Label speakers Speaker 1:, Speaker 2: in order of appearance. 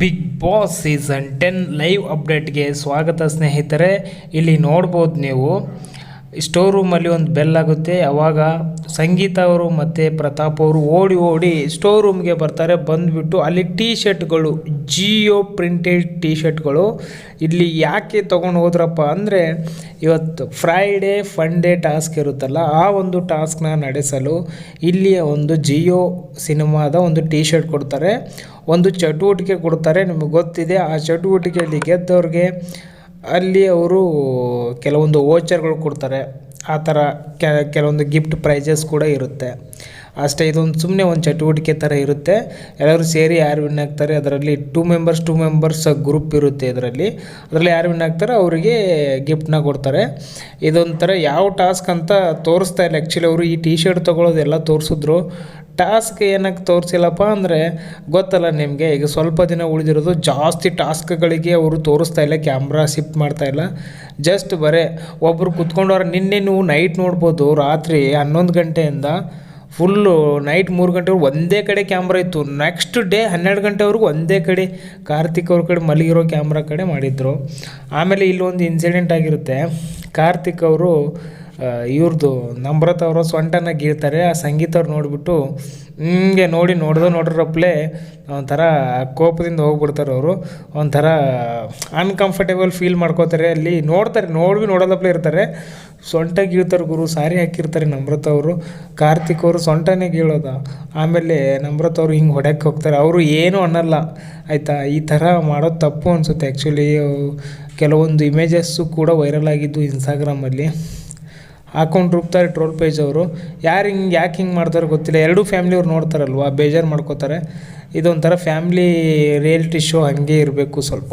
Speaker 1: Big boss season ten live ಅಪ್ಡೇಟ್ಗೆ ಸ್ವಾಗತ ಸ್ನೇಹಿತರೆ, ಇಲ್ಲಿ ನೋಡ್ಬೋದು ನೀವು. ಸ್ಟೋರ್ ರೂಮಲ್ಲಿ ಒಂದು ಬೆಲ್ ಆಗುತ್ತೆ, ಅವಾಗ ಸಂಗೀತ ಅವರು ಮತ್ತು ಪ್ರತಾಪ್ ಅವರು ಓಡಿ ಓಡಿ ಸ್ಟೋರ್ ರೂಮ್ಗೆ ಬರ್ತಾರೆ. ಬಂದುಬಿಟ್ಟು ಅಲ್ಲಿ ಟೀ ಶರ್ಟ್ಗಳು ಜಿಯೋ ಪ್ರಿಂಟೆಡ್ ಟೀ ಶರ್ಟ್ಗಳು ಇಲ್ಲಿ ಯಾಕೆ ತೊಗೊಂಡು ಹೋದ್ರಪ್ಪ ಅಂದರೆ ಇವತ್ತು ಫ್ರೈಡೇ ಫಂಡೇ ಟಾಸ್ಕ್ ಇರುತ್ತಲ್ಲ, ಆ ಒಂದು ಟಾಸ್ಕ್ನ ನಡೆಸಲು ಇಲ್ಲಿಯ ಒಂದು ಜಿಯೋ ಸಿನಿಮಾದ ಒಂದು ಟೀ ಶರ್ಟ್ ಕೊಡ್ತಾರೆ. ಒಂದು ಚಟುವಟಿಕೆ ಕೊಡ್ತಾರೆ, ನಿಮಗೆ ಗೊತ್ತಿದೆ. ಆ ಚಟುವಟಿಕೆಯಲ್ಲಿ ಗೆದ್ದವ್ರಿಗೆ ಅಲ್ಲಿ ಅವರು ಕೆಲವೊಂದು ವೋಚರ್ಗಳು ಕೊಡ್ತಾರೆ. ಆ ಥರ ಕೆಲವೊಂದು ಗಿಫ್ಟ್ ಪ್ರೈಜಸ್ ಕೂಡ ಇರುತ್ತೆ. ಅಷ್ಟೇ ಇದೊಂದು ಸುಮ್ಮನೆ ಒಂದು ಚಟುವಟಿಕೆ ಥರ ಇರುತ್ತೆ. ಎಲ್ಲರೂ ಸೇರಿ ಯಾರು ವಿನ್ ಆಗ್ತಾರೆ ಅದರಲ್ಲಿ two members two members group ಇರುತ್ತೆ ಇದರಲ್ಲಿ. ಅದರಲ್ಲಿ ಯಾರು ವಿನ್ ಆಗ್ತಾರೆ ಅವರಿಗೆ ಗಿಫ್ಟ್ನ ಕೊಡ್ತಾರೆ. ಇದೊಂಥರ ಯಾವ ಟಾಸ್ಕ್ ಅಂತ ತೋರಿಸ್ತಾ ಇಲ್ಲ. ಆ್ಯಕ್ಚುಲಿ ಅವರು ಈ ಟಿ ಶರ್ಟ್ ತೊಗೊಳೋದೆಲ್ಲ ತೋರಿಸಿದ್ರು. ಟಾಸ್ಕ್ ಏನಕ್ಕೆ ತೋರಿಸಿಲ್ಲಪ್ಪ ಅಂದರೆ, ಗೊತ್ತಲ್ಲ ನಿಮಗೆ, ಈಗ ಸ್ವಲ್ಪ ದಿನ ಉಳಿದಿರೋದು ಜಾಸ್ತಿ ಟಾಸ್ಕ್ಗಳಿಗೆ ಅವರು ತೋರಿಸ್ತಾ ಇಲ್ಲ ಕ್ಯಾಮ್ರಾ ಶಿಫ್ಟ್ ಮಾಡ್ತಾ ಇಲ್ಲ. ಜಸ್ಟ್ ಬರೇ ಒಬ್ಬರು ಕುತ್ಕೊಂಡವ್ರು, ನಿನ್ನೆ ನೀವು ನೈಟ್ ನೋಡ್ಬೋದು, ರಾತ್ರಿ ಹನ್ನೊಂದು ಗಂಟೆಯಿಂದ ಫುಲ್ಲು ನೈಟ್ ಮೂರು ಗಂಟೆವರೆಗೂ ಒಂದೇ ಕಡೆ ಕ್ಯಾಮ್ರಾ ಇತ್ತು. ನೆಕ್ಸ್ಟ್ ಡೇ ಹನ್ನೆರಡು ಗಂಟೆವರೆಗೂ ಒಂದೇ ಕಡೆ ಕಾರ್ತಿಕ್ ಅವ್ರ ಕಡೆ ಮಲಗಿರೋ ಕ್ಯಾಮ್ರಾ ಕಡೆ ಮಾಡಿದ್ರು. ಆಮೇಲೆ ಇಲ್ಲೊಂದು ಇನ್ಸಿಡೆಂಟ್ ಆಗಿರುತ್ತೆ. ಕಾರ್ತಿಕ್ ಅವರು ಇವ್ರದ್ದು ನಮ್ರತ ಅವರ ಸೊಂಟನ ಗೀಳ್ತಾರೆ, ಆ ಸಂಗೀತ ಅವ್ರು ನೋಡಿಬಿಟ್ಟು ಹಿಂಗೆ ನೋಡಿ ನೋಡ್ದೋ ನೋಡ್ರಪ್ಲೆ ಒಂಥರ ಕೋಪದಿಂದ ಹೋಗ್ಬಿಡ್ತಾರೆ ಅವರು. ಒಂಥರ ಅನ್ಕಂಫರ್ಟೇಬಲ್ ಫೀಲ್ ಮಾಡ್ಕೋತಾರೆ. ಅಲ್ಲಿ ನೋಡ್ತಾರೆ, ನೋಡ್ಬಿ ನೋಡೋದಪ್ಲೆ ಇರ್ತಾರೆ. ಸೊಂಟ ಗೀಳ್ತಾರೆ ಗುರು, ಸಾರಿ ಹಾಕಿರ್ತಾರೆ ನಮ್ರತ ಅವರು ಕಾರ್ತಿಕ್ ಅವರು ಸೊಂಟನೇ ಗೀಳೋದ. ಆಮೇಲೆ ನಮ್ರತ ಅವರು ಹಿಂಗೆ ಹೊಡ್ಯಕ್ಕೆ ಹೋಗ್ತಾರೆ. ಅವರು ಏನೂ ಅನ್ನಲ್ಲ. ಆಯಿತಾ? ಈ ಥರ ಮಾಡೋದು ತಪ್ಪು ಅನಿಸುತ್ತೆ. ಆ್ಯಕ್ಚುಲಿ ಕೆಲವೊಂದು ಇಮೇಜಸ್ಸು ಕೂಡ ವೈರಲ್ ಆಗಿದ್ದು ಇನ್ಸ್ಟಾಗ್ರಾಮಲ್ಲಿ ಹಾಕೊಂಡು ರೂಪ್ತಾರೆ ಟ್ರೋಲ್ ಪೇಜ್ ಅವರು. ಯಾರು ಹಿಂಗೆ, ಯಾಕೆ ಹಿಂಗೆ ಮಾಡ್ತಾರೋ ಗೊತ್ತಿಲ್ಲ. ಎರಡೂ ಫ್ಯಾಮ್ಲಿಯವ್ರು ನೋಡ್ತಾರಲ್ವ, ಬೇಜಾರು ಮಾಡ್ಕೋತಾರೆ. ಇದೊಂಥರ ಫ್ಯಾಮ್ಲಿ ರಿಯಾಲಿಟಿ ಶೋ ಹಾಗೆ ಇರಬೇಕು ಸ್ವಲ್ಪ.